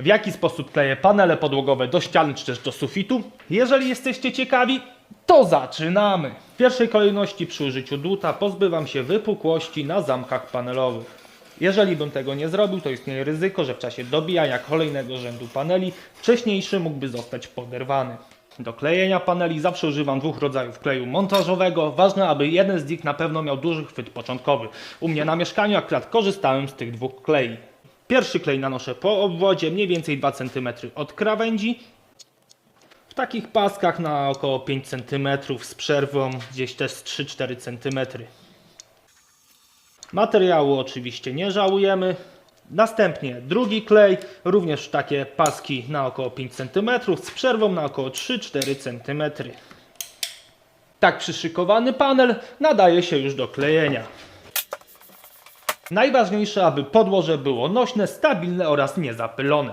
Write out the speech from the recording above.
w jaki sposób kleję panele podłogowe do ścian czy też do sufitu. Jeżeli jesteście ciekawi, to zaczynamy. W pierwszej kolejności przy użyciu dłuta pozbywam się wypukłości na zamkach panelowych. Jeżeli bym tego nie zrobił, to istnieje ryzyko, że w czasie dobijania kolejnego rzędu paneli wcześniejszy mógłby zostać poderwany. Do klejenia paneli zawsze używam dwóch rodzajów kleju montażowego. Ważne, aby jeden z nich na pewno miał duży chwyt początkowy. U mnie na mieszkaniu akurat korzystałem z tych dwóch klei. Pierwszy klej nanoszę po obwodzie, mniej więcej 2 cm od krawędzi. W takich paskach na około 5 cm z przerwą, gdzieś też z 3-4 cm. Materiału oczywiście nie żałujemy. Następnie drugi klej, również takie paski na około 5 cm z przerwą na około 3-4 cm. Tak przyszykowany panel nadaje się już do klejenia. Najważniejsze, aby podłoże było nośne, stabilne oraz niezapylone.